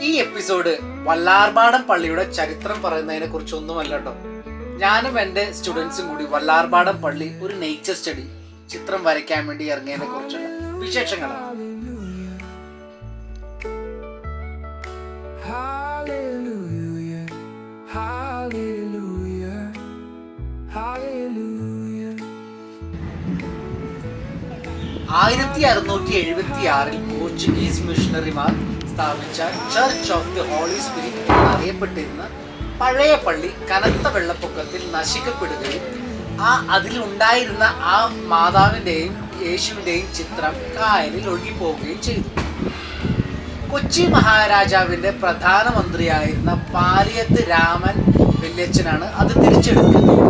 ഈ എപ്പിസോഡ് വല്ലാർപാടം പള്ളിയുടെ ചരിത്രം പറയുന്നതിനെ കുറിച്ചൊന്നുമല്ല കേട്ടോ ഞാനും എന്റെ സ്റ്റുഡൻസും കൂടി വല്ലാർപാടം പള്ളി ഒരു നേച്ചർ സ്റ്റഡി ചിത്രം വരയ്ക്കാൻ വേണ്ടി ഇറങ്ങിയതിനെ കുറിച്ചുള്ള വിശേഷങ്ങളാണ്. ആയിരത്തി അറുന്നൂറ്റി എഴുപത്തി ആറിൽ പോർച്ചുഗീസ് മിഷണറിമാർ സ്ഥാപിച്ച church of the holy spirit എന്നറിയപ്പെട്ടിരുന്ന പഴയ പള്ളി കനത്ത വെള്ളപ്പൊക്കത്തിൽ നശിക്കപ്പെടുകയും ആ അതിലുണ്ടായിരുന്ന ആ മാതാവിന്റെയും യേശുവിന്റെയും ചിത്രം കായലിൽ ഒഴുകിപ്പോവുകയും ചെയ്തു. കൊച്ചി മഹാരാജാവിന്റെ പ്രധാനമന്ത്രിയായിരുന്ന പാലിയത്ത് രാമൻ വല്യച്ഛനാണ് അത് തിരിച്ചെടുക്കുന്നത്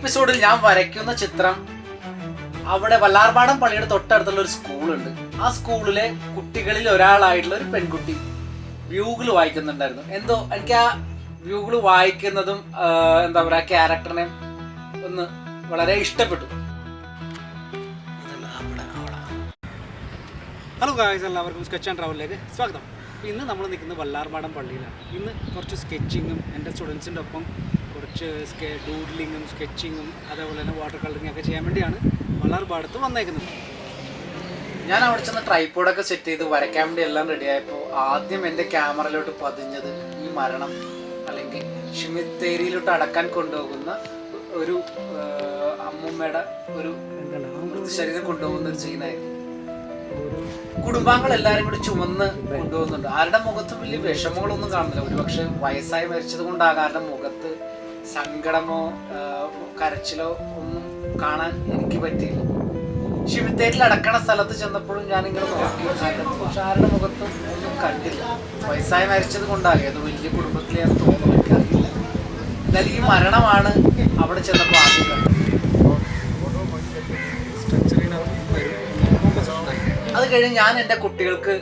എപ്പിസോഡിൽ ഞാൻ വരയ്ക്കുന്ന ചിത്രം അവിടെ വല്ലാർപാടം പള്ളിയുടെ തൊട്ടടുത്തുള്ള ഒരു സ്കൂളുണ്ട്. ആ സ്കൂളിലെ കുട്ടികളിൽ ഒരാളായിട്ടുള്ള ഒരു പെൺകുട്ടി വ്യൂഗിൾ വായിക്കുന്നുണ്ടായിരുന്നു. എന്തോ എനിക്ക് ആ വ്യൂഗിൾ വായിക്കുന്നതും എന്താ പറയുക ക്യാരക്ടറിനെ ഒന്ന് വളരെ ഇഷ്ടപ്പെട്ടു. ഹലോ ഗായ്സ് എല്ലാവർക്കും സ്കെച്ച് ആൻഡ് ട്രാവലിലേക്ക് സ്വാഗതം. ഇന്ന് നമ്മൾ നിൽക്കുന്നത് വല്ലാർപാടം പള്ളിയിലാണ്. ഇന്ന് കുറച്ച് സ്കെച്ചിങ്ങും എന്റെ സ്റ്റുഡൻസിന്റെ ഒപ്പം കുറച്ച് സ്കെ ഡൂഡ്ലിങ്ങും സ്കെച്ചിങ്ങും അതേപോലെ തന്നെ വാട്ടർ കളറിങ് ഒക്കെ ചെയ്യാൻ വേണ്ടിയാണ് വല്ലാർപാടത്ത് വന്നേക്കുന്നത്. ഞാൻ അവിടെ ചെന്ന് ട്രൈപ്പോഡൊക്കെ സെറ്റ് ചെയ്ത് വരയ്ക്കാൻ വേണ്ടി എല്ലാം റെഡിയായപ്പോൾ ആദ്യം എന്റെ ക്യാമറയിലോട്ട് പതിഞ്ഞത് ഈ മരണം അല്ലെങ്കിൽ ഷിമിത്തേരിയിലോട്ട് അടക്കാൻ കൊണ്ടുപോകുന്ന ഒരു അമ്മൂമ്മയുടെ ഒരു ശരീരം കൊണ്ടുപോകുന്ന ഒരു സീനായിരുന്നു കുടുംബാംഗങ്ങൾ എല്ലാരും കൂടി ചുമന്ന് കൊണ്ടുപോകുന്നുണ്ട്. ആരുടെ മുഖത്ത് വലിയ വിഷമങ്ങളൊന്നും കാണുന്നില്ല. ഒരുപക്ഷെ വയസ്സായി മരിച്ചത് കൊണ്ടാകാരുടെ മുഖത്ത് സങ്കടമോ കരച്ചിലോ ഒന്നും കാണാൻ എനിക്ക് പറ്റിയില്ല. ശിവത്തേറ്റിൽ അടക്കണ സ്ഥലത്ത് ചെന്നപ്പോഴും ഞാനിങ്ങനെ നോക്കി. പക്ഷെ ആരുടെ മുഖത്തും ഒന്നും കണ്ടില്ല. വയസ്സായി മരിച്ചത് കൊണ്ടാകെ അത് വലിയ കുടുംബത്തിലെയാന്ന് തോന്നുന്നു. എനിക്കറിയില്ല ഈ മരണമാണ് അവിടെ ചെന്നപ്പോൾ ആദ്യം അത് കഴിഞ്ഞ് ഞാൻ എന്റെ കുട്ടികൾക്ക്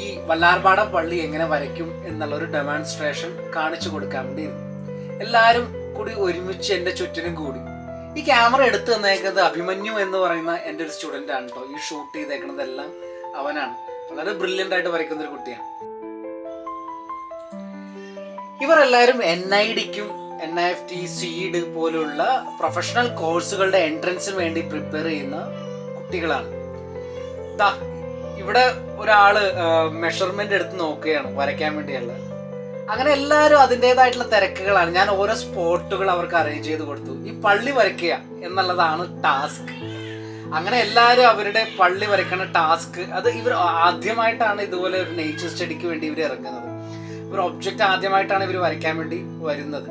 ഈ വല്ലാർപാടം പള്ളി എങ്ങനെ വരയ്ക്കും എന്നുള്ള ഒരു ഡെമോൺസ്ട്രേഷൻ കാണിച്ചു കൊടുക്കാൻ വേണ്ടി എല്ലാവരും കൂടി ഒരുമിച്ച് എന്റെ ചുറ്റിനും കൂടി. ഈ ക്യാമറ എടുത്തു തന്നേക്കുന്നത് അഭിമന്യു എന്ന് പറയുന്ന എന്റെ ഒരു സ്റ്റുഡന്റ് ആണ് കേട്ടോ ഈ ഷൂട്ട് ചെയ്തേക്കുന്നത് എല്ലാം അവനാണ്. വളരെ ബ്രില്യന്റ് ആയിട്ട് വരയ്ക്കുന്ന ഒരു കുട്ടിയാണ്. ഇവർ എല്ലാവരും N I ഡിക്കും N I F T CEED പോലുള്ള പ്രൊഫഷണൽ കോഴ്സുകളുടെ എൻട്രൻസിന് വേണ്ടി പ്രിപ്പയർ ചെയ്യുന്ന കുട്ടികളാണ്. ഇവിടെ ഒരാൾ മെഷർമെന്റ് എടുത്ത് നോക്കുകയാണ് വരയ്ക്കാൻ വേണ്ടിയുള്ള. അങ്ങനെ എല്ലാവരും അതിന്റെതായിട്ടുള്ള തിരക്കുകളാണ്. ഞാൻ ഓരോ സ്പോട്ടുകൾ അവർക്ക് അറേഞ്ച് ചെയ്ത് കൊടുത്തു. ഈ പള്ളി വരയ്ക്കുക എന്നുള്ളതാണ് ടാസ്ക് അങ്ങനെ എല്ലാവരും അവരുടെ പള്ളി വരയ്ക്കുന്ന ടാസ്ക് അത് ഇവർ ആദ്യമായിട്ടാണ് ഇതുപോലെ ഒരു നേച്ചർ സ്റ്റഡിക്ക് വേണ്ടി ഇവർ ഇറങ്ങുന്നത്. ഒരു ഒബ്ജക്റ്റ് ആദ്യമായിട്ടാണ് ഇവർ വരയ്ക്കാൻ വേണ്ടി വരുന്നത്.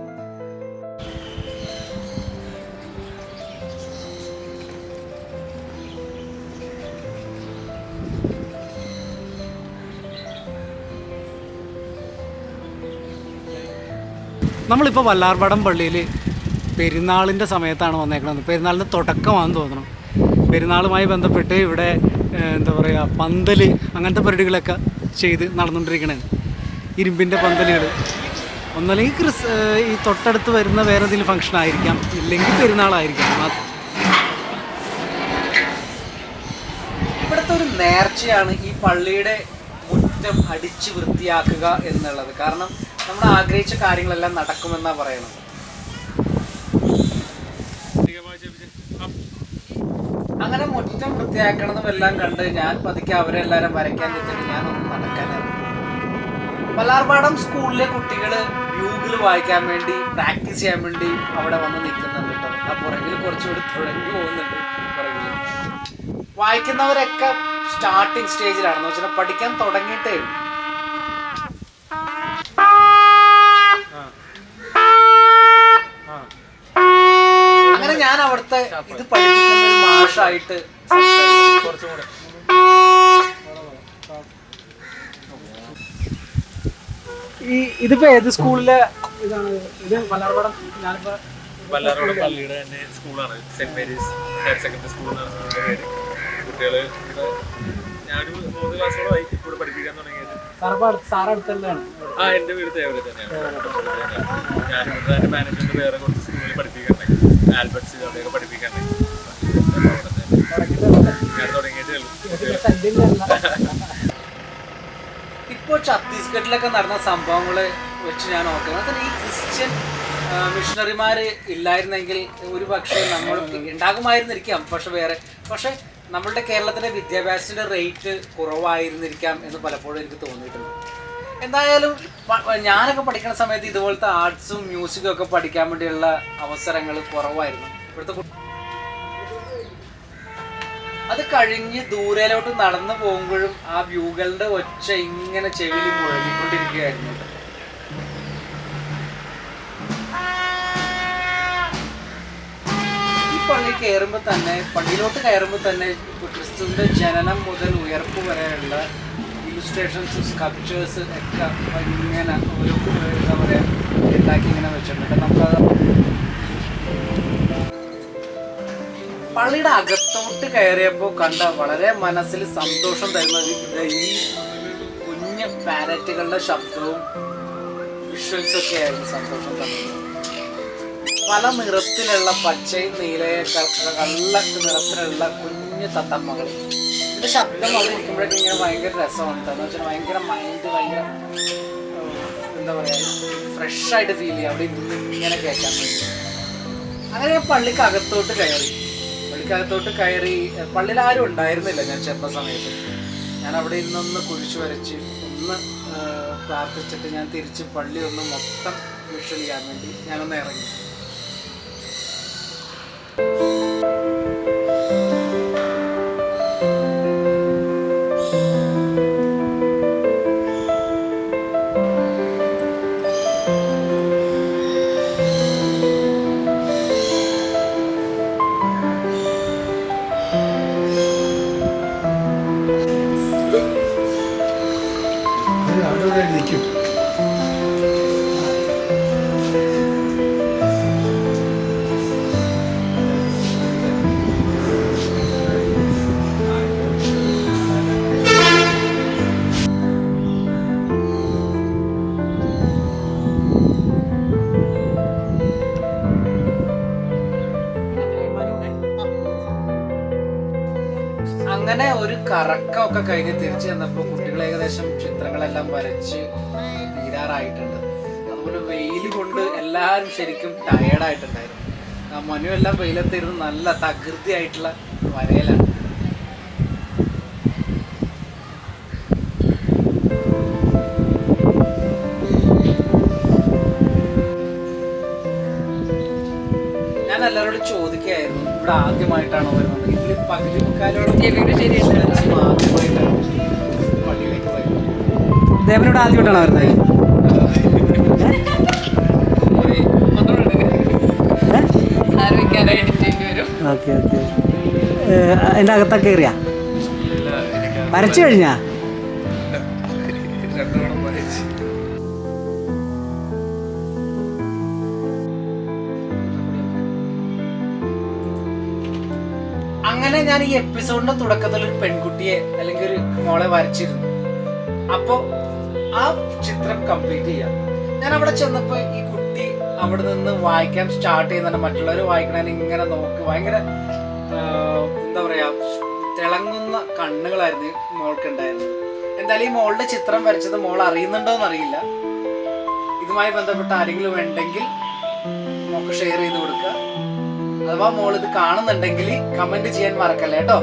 നമ്മളിപ്പോൾ വല്ലാർപടം പള്ളിയിൽ പെരുന്നാളിന്റെ സമയത്താണ് വന്നേക്കുന്നത് പെരുന്നാളിന്റെ തുടക്കമാണെന്ന് തോന്നണം പെരുന്നാളുമായി ബന്ധപ്പെട്ട് ഇവിടെ എന്താ പറയുക പന്തൽ അങ്ങനത്തെ പരിപാടികളൊക്കെ ചെയ്ത് നടന്നുകൊണ്ടിരിക്കണേ ഇരുമ്പിന്റെ പന്തലുകൾ ഒന്നല്ലെങ്കിൽ ക്രിസ് ഈ തൊട്ടടുത്ത് വരുന്ന വേറെ എന്തെങ്കിലും ഫംഗ്ഷൻ ആയിരിക്കാം. ഇല്ലെങ്കിൽ പെരുന്നാളായിരിക്കാം. ഇവിടുത്തെ ഒരു നേർച്ചയാണ് ഈ പള്ളിയുടെ മുറ്റം അടിച്ച് വൃത്തിയാക്കുക എന്നുള്ളത്. കാരണം നമ്മൾ ആഗ്രഹിച്ച കാര്യങ്ങളെല്ലാം നടക്കുമെന്നാ പറയണത് അങ്ങനെ മുറ്റം വൃത്തിയാക്കണമെന്നും എല്ലാം കണ്ട് ഞാൻ പതുക്കെ അവരെല്ലാരും വരയ്ക്കാൻ നിന്നിട്ട് ഞാൻ നടക്കാൻ സ്കൂളിലെ കുട്ടികൾ ഗൂഗിൾ വായിക്കാൻ വേണ്ടി പ്രാക്ടീസ് ചെയ്യാൻ വേണ്ടി അവിടെ വന്ന് നിൽക്കുന്നുണ്ട് ആ പുറകിൽ കുറച്ചുകൂടി തുടങ്ങി പോകുന്നുണ്ട് വായിക്കുന്നവരൊക്കെ സ്റ്റാർട്ടിങ് സ്റ്റേജിലാണെന്ന് വെച്ചാൽ പഠിക്കാൻ തുടങ്ങിയിട്ടേ അവിടുത്തെ ഇത് പഠിപ്പിക്കുന്ന ഒരു മാഷായിട്ട് സംസാരിച്ചു. ഈ ഇതിപ്പോ ഏത് സ്കൂളിലെ ഇതാണ്? ഇത് മലയാളപടം. ഞാനിപ്പോ വല്ലാറോട് പള്ളിയുടെ തന്നെ സ്കൂളാണ്. Saint Mary's higher secondary school എന്നാണ് സ്കൂളിന്റെ പേര്. കുട്ടികൾ ഞാനൊരു മൂന്ന് ക്ലാസ്സോളമായി ഇവിടെ പഠിപ്പിക്കാൻ തുടങ്ങിയത്. ആ എന്റെ വീട് തേവരെ തന്നെയാണ്. ഞാനിവിടെ തന്നെ മാനേജ്മെന്റ് വേറെ കുറച്ച് സ്കൂളിൽ പഠിപ്പിക്കണ്ടേ ആൽബർട്സ് അവിടെയൊക്കെ ഉള്ളൂ. ഇപ്പോൾ ഛത്തീസ്ഗഡിലൊക്കെ നടന്ന സംഭവങ്ങളെ വെച്ച് ഞാൻ നോക്കുന്നത് ഈ ക്രിസ്ത്യൻ മിഷണറിമാർ ഇല്ലായിരുന്നെങ്കിൽ ഒരു പക്ഷേ നമ്മൾ ഉണ്ടാകുമായിരുന്നിരിക്കാം. പക്ഷെ വേറെ പക്ഷെ നമ്മളുടെ കേരളത്തിലെ വിദ്യാഭ്യാസത്തിന്റെ റേറ്റ് കുറവായിരുന്നിരിക്കാം എന്ന് പലപ്പോഴും എനിക്ക് തോന്നിയിട്ടുണ്ട്. എന്തായാലും ഞാനൊക്കെ പഠിക്കുന്ന സമയത്ത് ഇതുപോലത്തെ ആർട്സും മ്യൂസിക്കും ഒക്കെ പഠിക്കാൻ വേണ്ടിയുള്ള അവസരങ്ങൾ കുറവായിരുന്നു. ഇവിടുത്തെ അത് കഴിഞ്ഞ് ദൂരയിലോട്ട് നടന്നു പോകുമ്പോഴും ആ വ്യൂകളുടെ ഒച്ച ഇങ്ങനെ ചെവിയിൽ മുഴങ്ങിക്കൊണ്ടിരിക്കുകയായിരുന്നു ഈ പള്ളി കയറുമ്പോൾ തന്നെ പള്ളിയിലോട്ട് കയറുമ്പോൾ തന്നെ ക്രിസ്തുവിന്റെ ജനനം മുതൽ ഉയർപ്പ് വരെയുള്ള ഇലുസ്ട്രേഷൻസ് സ്കൾപ്ചേഴ്സ് ഒക്കെ ഇങ്ങനെ ഒരു എന്താ പറയുക ഉണ്ടാക്കി ഇങ്ങനെ വെച്ചിട്ടുണ്ട്. നമുക്കത് പള്ളിയുടെ അകത്തോട്ട് കയറിയപ്പോൾ കണ്ട വളരെ മനസ്സിൽ സന്തോഷം തരുന്നത് ഈ കുഞ്ഞ് പാരറ്റുകളുടെ ശബ്ദവും വിഷ്വൽസൊക്കെ ആയിരുന്നു സന്തോഷം തന്നത്. പല നിറത്തിലുള്ള പച്ചയും നീലയും കള്ള നിറത്തിലുള്ള കുഞ്ഞു തത്തമ്മകൾ. ഇതിന്റെ ശബ്ദം അവിടെ ഇരിക്കുമ്പോഴൊക്കെ ഇങ്ങനെ ഭയങ്കര രസമാണ് എന്ന് വെച്ചാൽ ഭയങ്കര മൈൻഡ് ഭയങ്കര എന്താ പറയാ ഫ്രഷ് ആയിട്ട് ഫീൽ ചെയ്യും. അവിടെ ഇങ്ങനെ കേൾക്കാൻ വേണ്ടി. അങ്ങനെ ഞാൻ പള്ളിക്ക് അകത്തോട്ട് കയറി. പള്ളിക്കകത്തോട്ട് കയറി പള്ളിയിൽ ആരും ഉണ്ടായിരുന്നില്ല ഞാൻ ചെന്ന സമയത്ത്. ഞാൻ അവിടെ ഇരുന്നൊന്ന് കുഴിച്ചു വരച്ച് ഒന്ന് പ്രാർത്ഥിച്ചിട്ട് ഞാൻ തിരിച്ച് പള്ളി ഒന്ന് മൊത്തം വിഷ്വൽ ചെയ്യാൻ വേണ്ടി ഞാനൊന്ന് ഇറങ്ങി. അങ്ങനെ ഒരു കറക്കമൊക്കെ കഴിഞ്ഞ് തിരിച്ചു ചെന്നപ്പോൾ കുട്ടികൾ ഏകദേശം ചിത്രങ്ങളെല്ലാം വരച്ച് തീരാറായിട്ടുണ്ട്. അതുപോലെ വെയിൽ കൊണ്ട് എല്ലാവരും ശരിക്കും ടയേർഡായിട്ടുണ്ടായിരുന്നു ആ മനു എല്ലാം വെയിലത്തിരുന്ന് നല്ല തകൃതിയായിട്ടുള്ള വരയിലാണ്. ഇവിടെ ആദ്യമായിട്ടാണോ വരുന്നത് ഇതിൽ പകുതി മുക്കാലോളം മുസ്ലിംസ് ആദ്യമായിട്ടാണ് പള്ളിയിലേക്ക് വരുന്നത്. ദേവനോട് ആദ്യമായിട്ടാണ് വരുന്നത്? Okay okay. അതിന്റെ അകത്തൊക്കെ കയറിയാ? വരച്ചു കഴിഞ്ഞാ? അങ്ങനെ ഞാൻ ഈ എപ്പിസോഡിന്റെ തുടക്കത്തിൽ ഒരു പെൺകുട്ടിയെ അല്ലെങ്കിൽ ഒരു മോളെ വരച്ചിരുന്നു. അപ്പോ ആ ചിത്രം കംപ്ലീറ്റ് ചെയ്യാം. ഞാൻ അവിടെ ചെന്നപ്പോ ഈ കുട്ടി അവിടെ നിന്ന് വായിക്കാൻ സ്റ്റാർട്ട് ചെയ്യുന്നുണ്ട്. മറ്റുള്ളവർ വായിക്കണ ഇങ്ങനെ നോക്ക്. ഭയങ്കര എന്താ പറയാ തിളങ്ങുന്ന കണ്ണുകളായിരുന്നു മോൾക്ക് ഉണ്ടായിരുന്നത്. എന്തായാലും ഈ മോളുടെ ചിത്രം വരച്ചത് മോൾ അറിയുന്നുണ്ടോ എന്നറിയില്ല. ഇതുമായി ബന്ധപ്പെട്ട ആരെങ്കിലും ഉണ്ടെങ്കിൽ നമുക്ക് ഷെയർ ചെയ്ത് കൊടുക്കുക. അഥവാ മോൾ ഇത് കാണുന്നുണ്ടെങ്കിൽ കമന്റ് ചെയ്യാൻ മറക്കല്ലേ കേട്ടോ